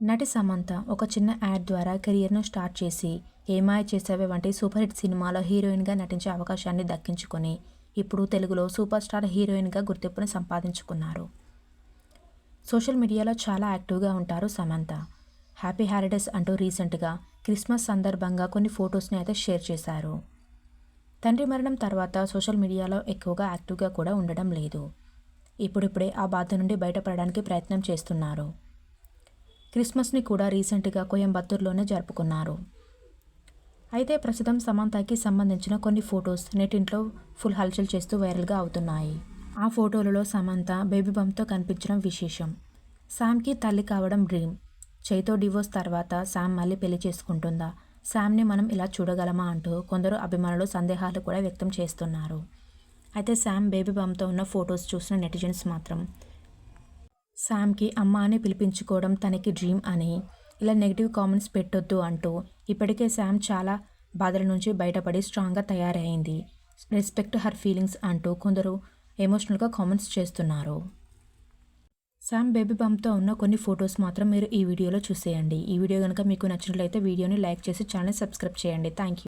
నటి సమంత ఒక చిన్న యాడ్ ద్వారా కెరియర్ను స్టార్ట్ చేసి ఏమాయ చేసావే వంటి సూపర్ హిట్ సినిమాలో హీరోయిన్గా నటించే అవకాశాన్ని దక్కించుకొని ఇప్పుడు తెలుగులో సూపర్ స్టార్ హీరోయిన్గా గుర్తింపును సంపాదించుకున్నారు. సోషల్ మీడియాలో చాలా యాక్టివ్గా ఉంటారు సమంత. హ్యాపీ హాలిడేస్ అంటూ రీసెంట్గా క్రిస్మస్ సందర్భంగా కొన్ని ఫొటోస్ని అయితే షేర్ చేశారు. తండ్రి మరణం తర్వాత సోషల్ మీడియాలో ఎక్కువగా యాక్టివ్గా కూడా ఉండడం లేదు. ఇప్పుడిప్పుడే ఆ బాధ నుండి బయటపడడానికి ప్రయత్నం చేస్తున్నారు. క్రిస్మస్ని కూడా రీసెంట్గా కోయంబత్తూరులోనే జరుపుకున్నారు. అయితే ప్రస్తుతం సమంతకి సంబంధించిన కొన్ని ఫొటోస్ నెటింట్లో ఫుల్ హల్చల్ చేస్తూ వైరల్గా అవుతున్నాయి. ఆ ఫోటోలలో సమంత బేబీ బంప్తో కనిపించడం విశేషం. శామ్కి తల్లి కావడం డ్రీమ్. చైతో డివోర్స్ తర్వాత శామ్ మళ్ళీ పెళ్ళి చేసుకుంటుందా? శామ్ని మనం ఇలా చూడగలమా అంటూ కొందరు అభిమానులు సందేహాలు కూడా వ్యక్తం చేస్తున్నారు. అయితే శామ్ బేబీ బంప్తో ఉన్న ఫొటోస్ చూసిన నెటిజన్స్ మాత్రం శామ్కి అమ్మ అని పిలిపించుకోవడం తనకి డ్రీమ్ అని ఇలా నెగిటివ్ కామెంట్స్ పెట్టొద్దు అంటూ ఇప్పటికే శామ్ చాలా బాధల నుంచి బయటపడి స్ట్రాంగ్గా తయారైంది రెస్పెక్ట్ హర్ ఫీలింగ్స్ అంటూ కొందరు ఎమోషనల్గా కామెంట్స్ చేస్తున్నారు. శామ్ బేబీ బంప్తో ఉన్న కొన్ని ఫొటోస్ మాత్రం మీరు ఈ వీడియోలో చూసేయండి. ఈ వీడియో కనుక మీకు నచ్చినట్లయితే వీడియోని లైక్ చేసి ఛానల్ సబ్స్క్రైబ్ చేయండి. Thank you